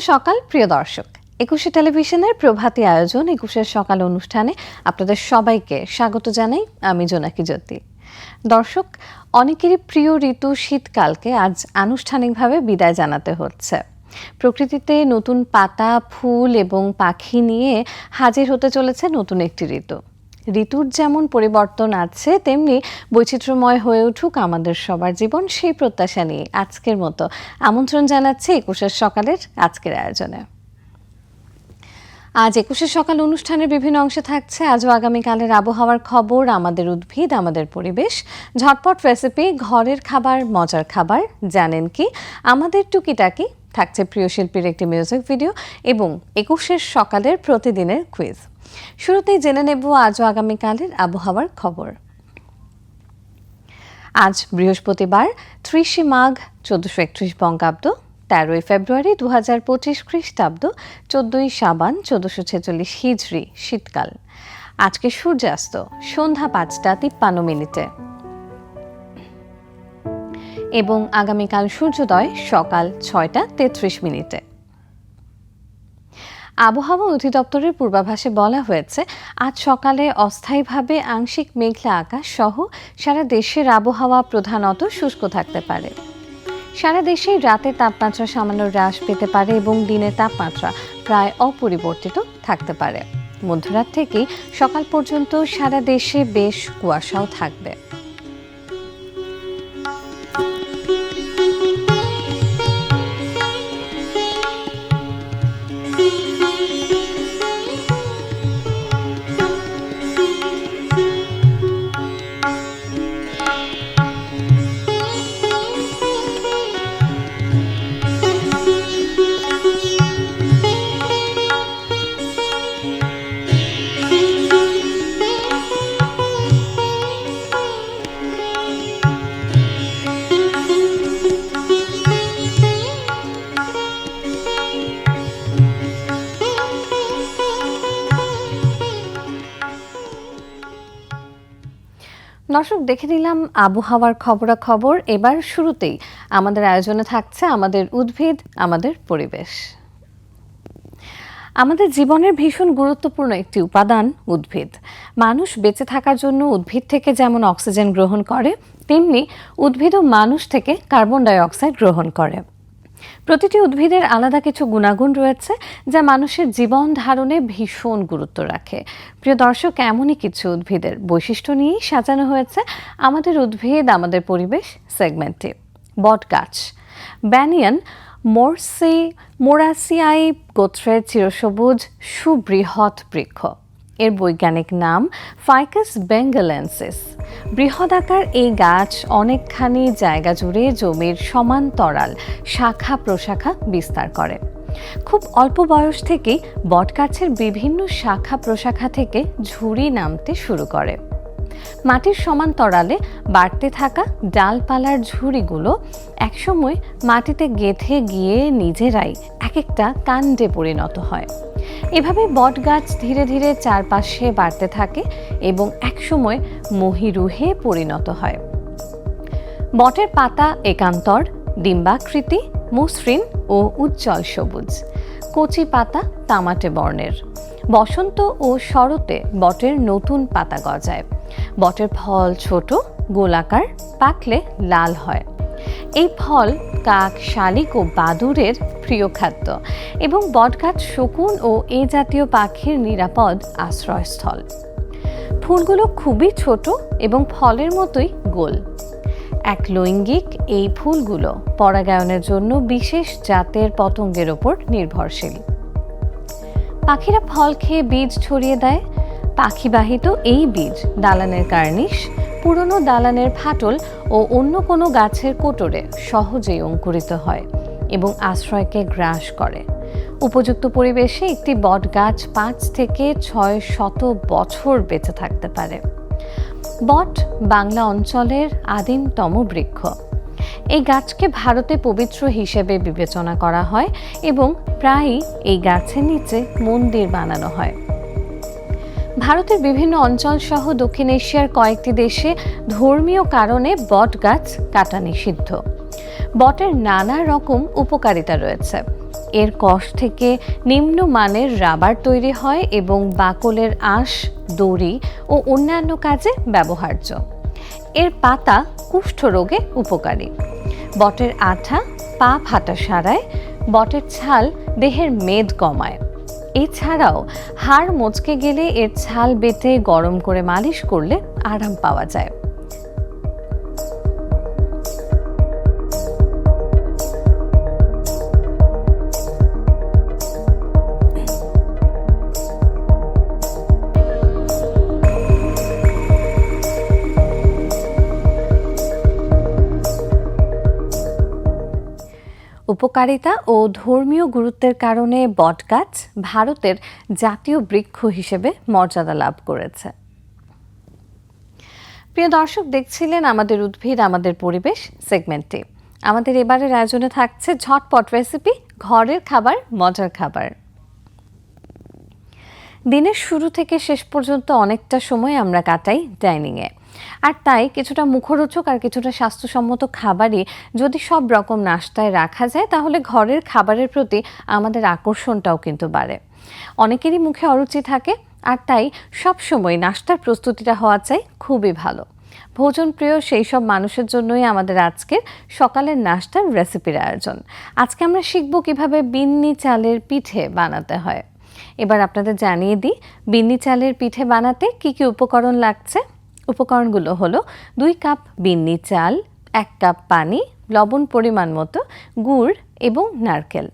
সকাল, প্রিয় দর্শক। একুশে টেলিভিশনের প্রভাতী আয়োজন, একুশের সকাল অনুষ্ঠানে আপনাদের সবাইকে স্বাগত জানাই আমি জোনাকি জ্যোতি। দর্শক, অনেকেরই প্রিয় ঋতু শীতকালকে আজ আনুষ্ঠানিকভাবে বিদায় জানাতে হচ্ছে। প্রকৃতিতে নতুন পাতা, ফুল এবং পাখি নিয়ে হাজির হতে চলেছে নতুন একটি ঋতু। ঋতুর যেমন পরিবর্তন আছে, তেমনি বৈচিত্র্যময় হয়ে উঠুক আমাদের সবার জীবন, সেই প্রত্যাশা নিয়ে আজকের মতো আমন্ত্রণ জানাচ্ছি একুশের সকালের আজকের আয়োজনে। আজ একুশের সকাল অনুষ্ঠানের বিভিন্ন অংশে থাকছে। আজও আগামীকালের আবহাওয়ার খবর, আমাদের উদ্ভিদ, আমাদের পরিবেশ। ঝটপট রেসিপি, ঘরের খাবার, মজার খাবার, জানেন কি? আমাদের টুকিটাকি, থাকছে প্রিয় শিল্পীর একটি মিউজিক ভিডিও এবং একুশের সকালের প্রতিদিনের কুইজ শুরুতেই জেনে নেব আজ আজও আগামীকালের আবহাওয়ার খবর। আজ বৃহস্পতিবার, ত্রিশে মাঘ, চোদ্দশো একত্রিশ বঙ্গাব্দ, তেরোই ফেব্রুয়ারি দু হাজার পঁচিশ খ্রিস্টাব্দ, চোদ্দই সাবান, চোদ্দশো ছেচল্লিশ হিজড়ি, শীতকাল। আজকে সূর্যাস্ত, সন্ধ্যা পাঁচটা তিপ্পান্ন মিনিটে। এবং আগামীকাল সূর্যোদয় সকাল ছয়টা তেত্রিশ মিনিটে। আবহাওয়া অধিদপ্তরের পূর্বাভাসে বলা হয়েছে, আজ সকালে অস্থায়ীভাবে আংশিক মেঘলা আকাশ সহ সারা দেশের আবহাওয়া প্রধানত শুষ্ক থাকতে পারে। সারা দেশেই রাতে তাপমাত্রা সামান্য হ্রাস পেতে পারে এবং দিনের তাপমাত্রা প্রায় অপরিবর্তিত থাকতে পারে। মধ্যরাত থেকেই সকাল পর্যন্ত সারা দেশে বেশ কুয়াশাও থাকবে। দর্শক, দেখে নিলাম আবহাওয়ার খবরাখবর। এবার শুরুতেই আমাদের আয়োজনে থাকছে আমাদের উদ্ভিদ, আমাদের পরিবেশ। আমাদের জীবনের ভীষণ গুরুত্বপূর্ণ একটি উপাদান, উদ্ভিদ। মানুষ বেঁচে থাকার জন্য উদ্ভিদ থেকে যেমন অক্সিজেন গ্রহণ করে, তেমনি উদ্ভিদও মানুষ থেকে কার্বন ডাই অক্সাইড গ্রহণ করে। প্রতিটি উদ্ভিদের আলাদা কিছু গুণাগুণ রয়েছে যা মানুষের জীবন ধারণে ভীষণ গুরুত্ব রাখে। প্রিয় দর্শক, এমনই কিছু উদ্ভিদের বৈশিষ্ট্য নিয়েই সাজানো হয়েছে আমাদের উদ্ভিদ, আমাদের পরিবেশ সেগমেন্টে। বট গাছ ব্যানিয়ান, মোরসি, মোরাসিয়াই গোত্রের চিরসবুজ সুবৃহৎ বৃক্ষ। এর বৈজ্ঞানিক নাম ফাইকাস বেঙ্গালেন্সিস বৃহদাকার এই গাছ অনেকখানি জায়গা জুড়ে জমির সমান্তরাল শাখা প্রশাখা বিস্তার করে। খুব অল্প বয়স থেকেই বটগাছের বিভিন্ন শাখা প্রশাখা থেকে ঝুড়ি নামতে শুরু করে। মাটির সমান্তরালে বাড়তে থাকা ডালপালার ঝুড়িগুলো একসময় মাটিতে গেঁথে গিয়ে নিজেরাই এক একটা কাণ্ডে পরিণত হয়। এভাবে বট গাছ ধীরে ধীরে চারপাশে বাড়তে থাকে এবং একসময় মহিরুহে পরিণত হয়। বটের পাতা একান্তর, ডিম্বাকৃতি, মসৃণ ও উজ্জ্বল সবুজ। কচি পাতা তামাটে বর্ণের। বসন্ত ও শরতে বটের নতুন পাতা গজায়। বটের ফল ছোট, গোলাকার, পাকলে লাল হয়। এই ফল কাক, শালিক ও বাদুরের প্রিয় খাদ্য এবং বটগাছ, শকুন ও এ জাতীয় পাখির নিরাপদ আশ্রয়স্থল। ফুলগুলো খুবই ছোট এবং ফলের মতোই গোল। এক লৈঙ্গিক এই ফুলগুলো পরাগায়নের জন্য বিশেষ জাতের পতঙ্গের ওপর নির্ভরশীল। পাখিরা ফল খেয়ে বীজ ছড়িয়ে দেয়। পাখিবাহিত এই বীজ দালানের কার্নিশ পুরনো দালানের ফাটল ও অন্য কোনো গাছের কোটরে সহজেই অঙ্কুরিত হয় এবং আশ্রয়কে গ্রাস করে। উপযুক্ত পরিবেশে একটি বট গাছ পাঁচ থেকে ছয় শত বছর বেঁচে থাকতে পারে। বট বাংলা অঞ্চলের আদিমতম বৃক্ষ। এই গাছকে ভারতে পবিত্র হিসেবে বিবেচনা করা হয় এবং প্রায়ই এই গাছের নিচে মন্দির বানানো হয়। ভারতের বিভিন্ন অঞ্চল সহ দক্ষিণ এশিয়ার কয়েকটি দেশে ধর্মীয় কারণে বট গাছ কাটা নিষিদ্ধ। বটের নানা রকম উপকারিতা রয়েছে। এর কষ থেকে নিম্নমানের রাবার তৈরি হয় এবং বাকলের আঁশ, দড়ি ও অন্যান্য কাজে ব্যবহার্য। এর পাতা কুষ্ঠ রোগে উপকারী। বটের আঠা পা ফাটা সারায়, বটের ছাল দেহের মেদ কমায়। এছাড়াও হাড় মচকে গেলে এর ছাল বেটে গরম করে মালিশ করলে আরাম পাওয়া যায়। উপকারিতা ও ধর্মীয় গুরুত্বের কারণে বটগাছ ভারতের জাতীয় বৃক্ষ হিসেবে মর্যাদা লাভ করেছে। প্রিয় দর্শক, দেখছিলেন আমাদের উদ্ভিদ, আমাদের পরিবেশ সেগমেন্টটি। আমাদের এবারের আয়োজনে থাকছে ঝটপট রেসিপি, ঘরের খাবার, মজার খাবার। দিনের শুরু থেকে শেষ পর্যন্ত অনেকটা সময় আমরা কাটাই ডাইনিংয়ে। আর তাই কিছুটা মুখরোচক আর কিছুটা স্বাস্থ্যসম্মত খাবারই যদি সব রকম নাস্তায় রাখা যায়, তাহলে ঘরের খাবারের প্রতি আমাদের আকর্ষণটাও কিন্তু বাড়ে। অনেকেরই মুখে অরুচি থাকে, আর তাই সবসময় নাস্তার প্রস্তুতিটা হওয়া চাই খুবই ভালো। ভোজন প্রিয় সেই সব মানুষের জন্যই আমাদের আজকের সকালের নাস্তার রেসিপির আয়োজন। আজকে আমরা শিখব কীভাবে বিন্নি চালের পিঠে বানাতে হয়। এবার আপনাদের জানিয়ে দিই, বিন্নি চালের পিঠে বানাতে কি কি উপকরণ লাগছে। উপকরণগুলো হলো দুই কাপ বিন্নি চাল, এক কাপ পানি, লবণ পরিমাণ মতো, গুড় এবং নারকেল।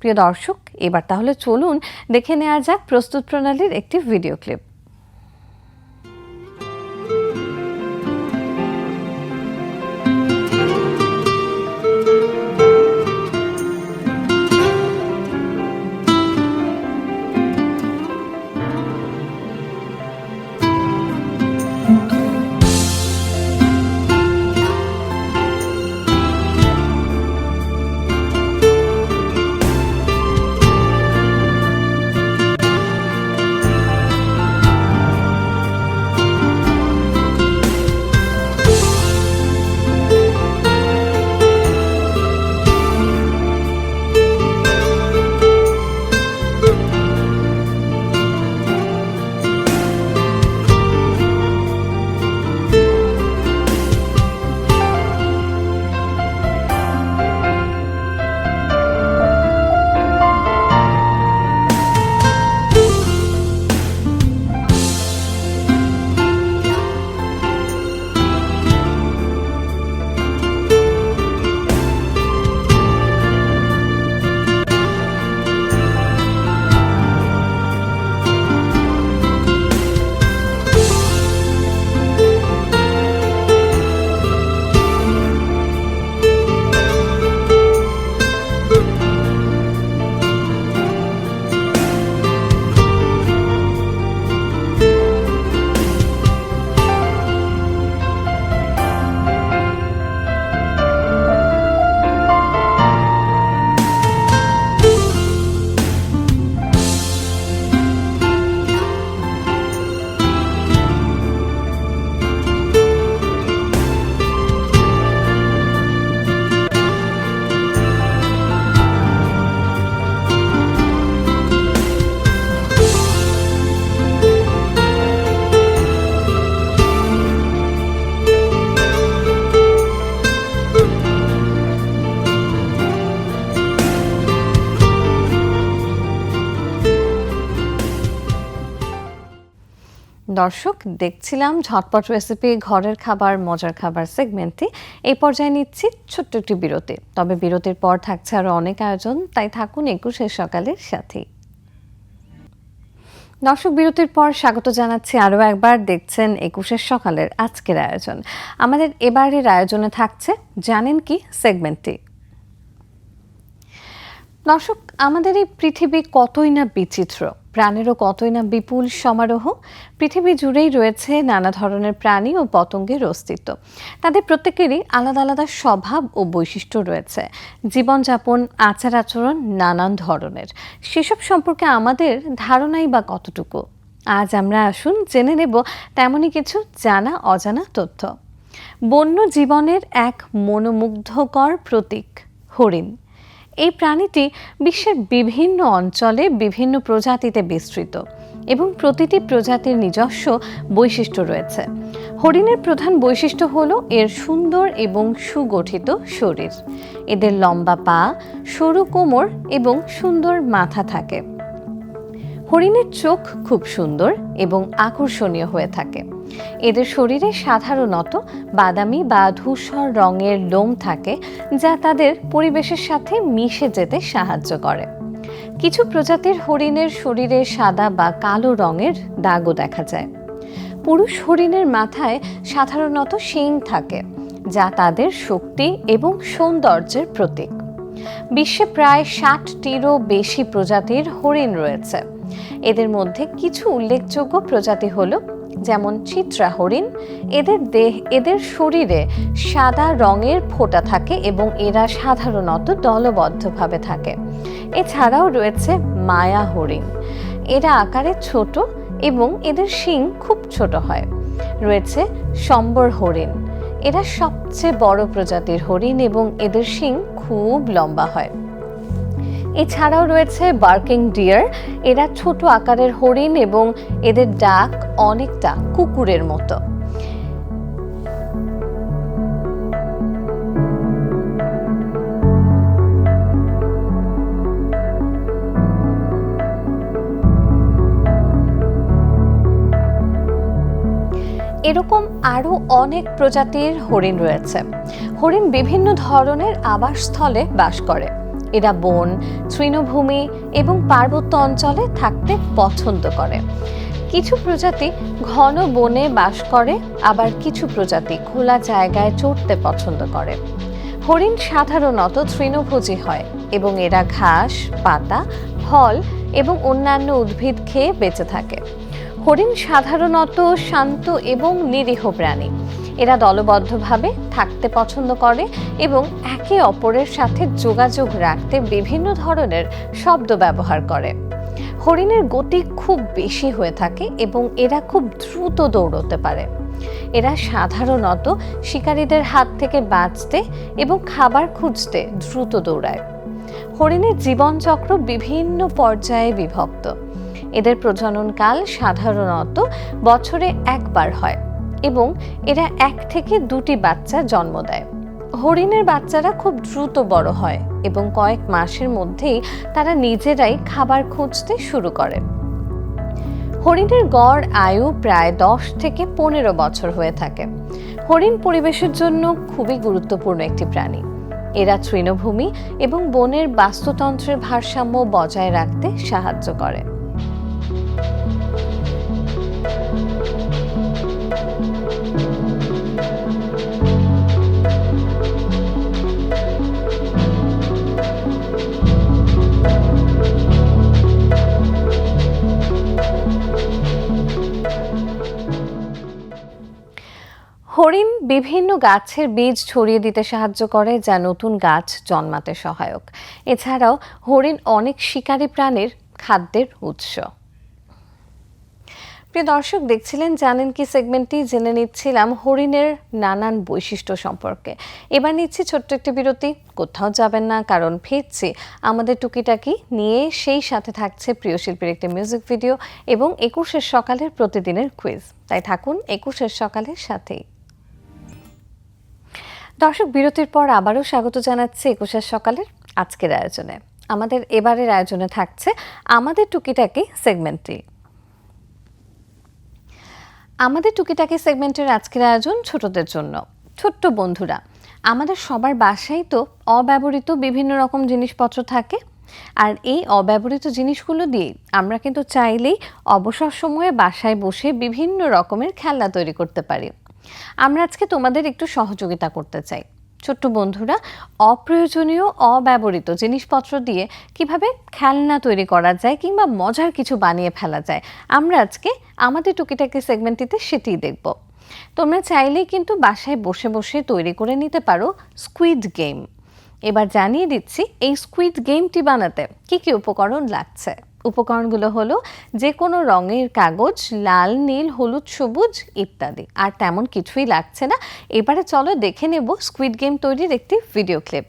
প্রিয় দর্শক, এবার তাহলে চলুন দেখে নেওয়া যাক প্রস্তুত প্রণালীর একটি ভিডিও ক্লিপ। দর্শক, দেখছিলাম ঝটপট রেসিপি ঘরের খাবার, মজার খাবার সেগমেন্টটি এই পর্যায়ে নিচ্ছি ছোট্ট একটি বিরতি। তবে বিরতির পর থাকছে আরও অনেক আয়োজন, তাই থাকুন একুশের সকালের সাথেই। দর্শক, বিরতির পর স্বাগত জানাচ্ছি আরও একবার। দেখছেন একুশের সকালের আজকের আয়োজন। আমাদের এবারের আয়োজনে থাকছে, জানেন কি সেগমেন্টটি দর্শক, আমাদের এই পৃথিবী কতই না বিচিত্র, প্রাণেরও কতই না বিপুল সমারোহ, পৃথিবী জুড়েই রয়েছে নানা ধরনের প্রাণী ও পতঙ্গের অস্তিত্ব। তাদের প্রত্যেকেরই আলাদা আলাদা স্বভাব ও বৈশিষ্ট্য রয়েছে। জীবনযাপন, আচার আচরণ নানান ধরনের। সেসব সম্পর্কে আমাদের ধারণাই বা কতটুকু? আজ আমরা আসুন জেনে নেব তেমনই কিছু জানা অজানা তথ্য। বন্য জীবনের এক মনোমুগ্ধকর প্রতীক, হরিণ। এই প্রাণীটি বিশ্বের বিভিন্ন অঞ্চলে বিভিন্ন প্রজাতিতে বিস্তৃত এবং প্রতিটি প্রজাতির নিজস্ব বৈশিষ্ট্য রয়েছে। হরিণের প্রধান বৈশিষ্ট্য হল এর সুন্দর এবং সুগঠিত শরীর। এদের লম্বা পা, সরু কোমর এবং সুন্দর মাথা থাকে। হরিণের চোখ খুব সুন্দর এবং আকর্ষণীয় হয়ে থাকে। এদের শরীরে সাধারণত বাদামি বা ধূসর রঙের লোম থাকে, যা তাদের পরিবেশের সাথে মিশে যেতে সাহায্য করে। কিছু প্রজাতির হরিণের শরীরে সাদা বা কালো রঙের দাগও দেখা যায়। পুরুষ হরিণের মাথায় সাধারণত শিং থাকে, যা তাদের শক্তি এবং সৌন্দর্যের প্রতীক। বিশ্বে প্রায় ষাটটিরও বেশি প্রজাতির হরিণ রয়েছে। এদের মধ্যে কিছু উল্লেখযোগ্য প্রজাতি হল, যেমন চিত্রা হরিণ এদের দেহ, এদের শরীরে সাদা রঙের ফোঁটা থাকে এবং এরা সাধারণত দলবদ্ধভাবে থাকে। এছাড়াও রয়েছে মায়া হরিণ এরা আকারে ছোট এবং এদের শিং খুব ছোট হয়। রয়েছে সম্বর হরিণ এরা সবচেয়ে বড় প্রজাতির হরিণ এবং এদের শিং খুব লম্বা হয়। এছাড়াও রয়েছে বার্কিং ডিয়ার এরা ছোট আকারের হরিণ এবং এদের ডাক অনেকটা কুকুরের মতো। এরকম আরও অনেক প্রজাতির হরিণ রয়েছে। হরিণ বিভিন্ন ধরনের আবাসস্থলে বাস করে। এরা বন, তৃণভূমি এবং পার্বত্য অঞ্চলে থাকতে পছন্দ করে। কিছু প্রজাতি ঘন বনে বাস করে, আবার কিছু প্রজাতি খোলা জায়গায় চড়তে পছন্দ করে। হরিণ সাধারণত তৃণভোজী হয় এবং এরা ঘাস, পাতা, ফল এবং অন্যান্য উদ্ভিদ খেয়ে বেঁচে থাকে। হরিণ সাধারণত শান্ত এবং নিরীহ প্রাণী। এরা দলবদ্ধভাবে থাকতে পছন্দ করে এবং একে অপরের সাথে যোগাযোগ রাখতে বিভিন্ন ধরনের শব্দ ব্যবহার করে। হরিণের গতি খুব বেশি হয়ে থাকে এবং এরা খুব দ্রুত দৌড়তে পারে। এরা সাধারণত শিকারীদের হাত থেকে বাঁচতে এবং খাবার খুঁজতে দ্রুত দৌড়ায়। হরিণের জীবনচক্র বিভিন্ন পর্যায়ে বিভক্ত। এদের প্রজননকাল সাধারণত বছরে একবার হয় এবং এরা এক থেকে দুটি বাচ্চা জন্ম দেয়। হরিণের বাচ্চারা খুব দ্রুত বড় হয় এবং কয়েক মাসের মধ্যেই তারা নিজেরাই খাবার খুঁজতে শুরু করে। হরিণের গড় আয়ু প্রায় দশ থেকে পনেরো বছর হয়ে থাকে। হরিণ পরিবেশের জন্য খুবই গুরুত্বপূর্ণ একটি প্রাণী। এরা তৃণভূমি এবং বনের বাস্তুতন্ত্রের ভারসাম্য বজায় রাখতে সাহায্য করে। হরিণ বিভিন্ন গাছের বীজ ছড়িয়ে দিতে সাহায্য করে, যা নতুন গাছ জন্মাতে সহায়ক। এছাড়াও, হরিণ অনেক শিকারী প্রাণীর খাদ্যের উৎস। প্রিয় দর্শক, দেখছিলেন, জানেন কি সেগমেন্টটি? জেনে নিচ্ছিলাম হরিণের নানান বৈশিষ্ট্য সম্পর্কে। এবার নিচ্ছি ছোট্ট একটি বিরতি। কোথাও যাবেন না, কারণ ফিরছি। আমাদের টুকিটাকি নিয়ে সেই সাথে থাকছে প্রিয় শিল্পীর একটি মিউজিক ভিডিও এবং একুশের সকালের প্রতিদিনের কুইজ তাই থাকুন, একুশের সকালের সাথেই। দর্শক, বিরতির পর আবারও স্বাগত জানাচ্ছি একুশের সকালের আজকের আয়োজনে। আমাদের এবারের আয়োজনে থাকছে আমাদের টুকিটাকি সেগমেন্টটি। আমাদের টুকিটাকি সেগমেন্টের আজকের আয়োজন ছোটদের জন্য, ছোট্ট বন্ধুরা। আমাদের সবার বাসায় তো অব্যবহৃত বিভিন্ন রকম জিনিসপত্র থাকে। আর এই অব্যবহৃত জিনিসগুলো দিয়ে আমরা কিন্তু চাইলেই অবসর সময়ে বাসায় বসে বিভিন্ন রকমের খেলনা তৈরি করতে পারি। আমরা আজকে তোমাদের একটু সহযোগিতা করতে চাই। ছোট্ট বন্ধুরা, অপ্রয়োজনীয়, অব্যবহৃত জিনিসপত্র দিয়ে কীভাবে খেলনা তৈরি করা যায় কিংবা মজার কিছু বানিয়ে ফেলা যায়, আমরা আজকে আমাদের টুকিটাকি সেগমেন্টটিতে সেটিই দেখব। তোমরা চাইলেই কিন্তু বাসায় বসে বসে তৈরি করে নিতে পারো স্কুইড গেম এবার জানিয়ে দিচ্ছি, এই স্কুইড গেমটি বানাতে কি কি উপকরণ লাগছে। উপকরণগুলো হলো যে কোনো রঙের কাগজ, লাল, নীল, হলুদ, সবুজ ইত্যাদি। আর তেমন কিছুই লাগছে না। এবারে চলো দেখে নেব স্কুইড গেম তৈরির একটি ভিডিও ক্লিপ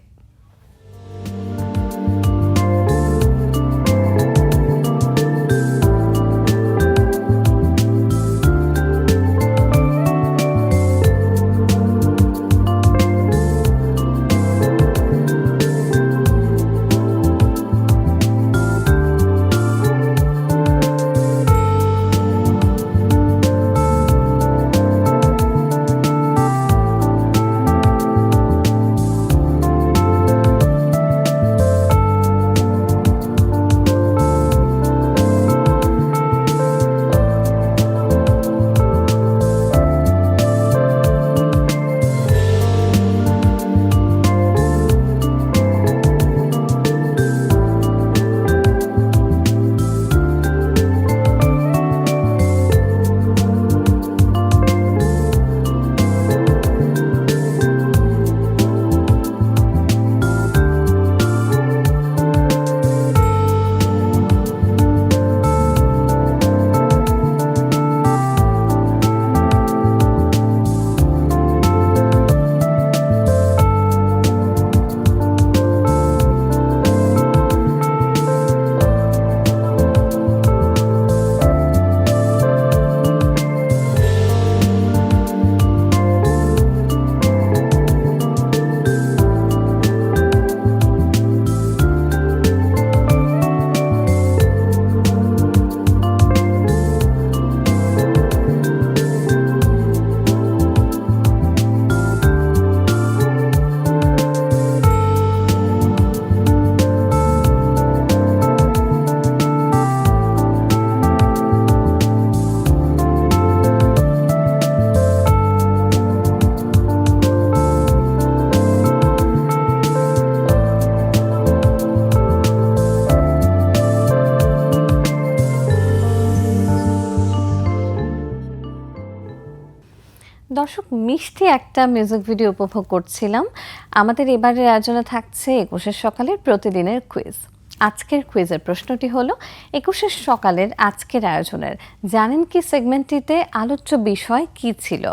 মিষ্টি একটা মিউজিক ভিডিও উপভোগ করছিলাম। আমাদের এবারের আয়োজনে থাকছে একুশের সকালের প্রতিদিনের কুইজ আজকের কুইজের প্রশ্নটি হলো, একুশের সকালের আজকের আয়োজনের। জানেন কি সেগমেন্টটিতে আলোচ্য বিষয় কি ছিল?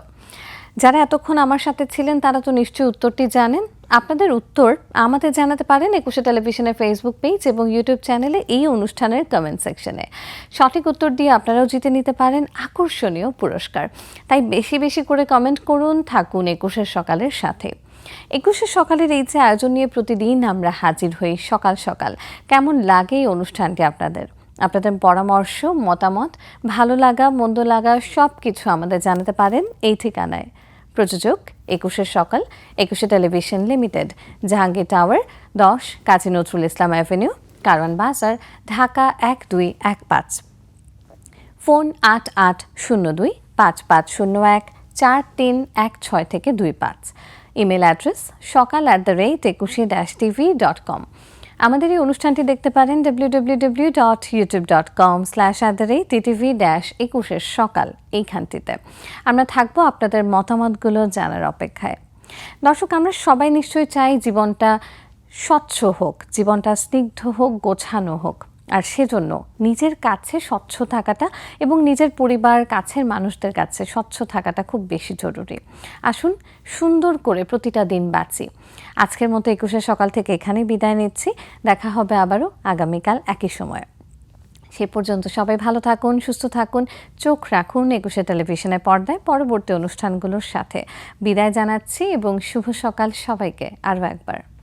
যারা এতক্ষণ আমার সাথে ছিলেন, তারা তো নিশ্চয়ই উত্তরটি জানেন। আপনাদের উত্তর আমাদের জানাতে পারেন একুশে টেলিভিশনের ফেসবুক পেজ এবং ইউটিউব চ্যানেলে এই অনুষ্ঠানের কমেন্ট সেকশনে সঠিক উত্তর দিয়ে আপনারাও জিতে নিতে পারেন আকর্ষণীয় পুরস্কার। তাই বেশি বেশি করে কমেন্ট করুন, থাকুন একুশের সকালের সাথে। একুশে সকালের এই যে আয়োজন নিয়ে প্রতিদিন আমরা হাজির হই সকাল সকাল, কেমন লাগে এই অনুষ্ঠানটি আপনাদের? আপনাদের পরামর্শ, মতামত, ভালো লাগা, মন্দ লাগা সব কিছু আমাদের জানাতে পারেন এই ঠিকানায়। প্রযোজক একুশের সকাল, একুশে টেলিভিশন লিমিটেড, জাহাঙ্গীর টাওয়ার, দশ, কাজী নজরুল ইসলাম অ্যাভিনিউ কারওয়ান বাজার, ঢাকা এক দুই এক পাঁচ। ফোন আট আট শূন্য দুই, পাঁচ পাঁচ শূন্য এক, চার তিন এক ছয় থেকে দুই পাঁচ। Email address Sokal at the rate Ekushe dash TV dot com আমাদের এই অনুষ্ঠানটি দেখতে পারেন W W W dot YouTube dot com slash at dash একুশের সকাল এইখানটিতে। আমরা থাকব আপনাদের মতামতগুলো জানার অপেক্ষায়। দর্শক, আমরা সবাই নিশ্চয়ই চাই জীবনটা স্বচ্ছ হোক, জীবনটা স্নিগ্ধ হোক, গোছানো হোক। আর সেজন্য নিজের কাছে স্বচ্ছ থাকাটা এবং নিজের পরিবার, কাছের মানুষদের কাছে স্বচ্ছ থাকাটা খুব বেশি জরুরি। আসুন সুন্দর করে প্রতিটা দিন বাঁচি। আজকের মতো একুশে সকাল থেকে এখানে বিদায় নিচ্ছি। দেখা হবে আবারও আগামীকাল একই সময়ে। সে পর্যন্ত সবাই ভালো থাকুন, সুস্থ থাকুন, চোখ রাখুন একুশে টেলিভিশনে পর্দায় পরবর্তী অনুষ্ঠানগুলোর সাথে। বিদায় জানাচ্ছি এবং শুভ সকাল সবাইকে আরও একবার।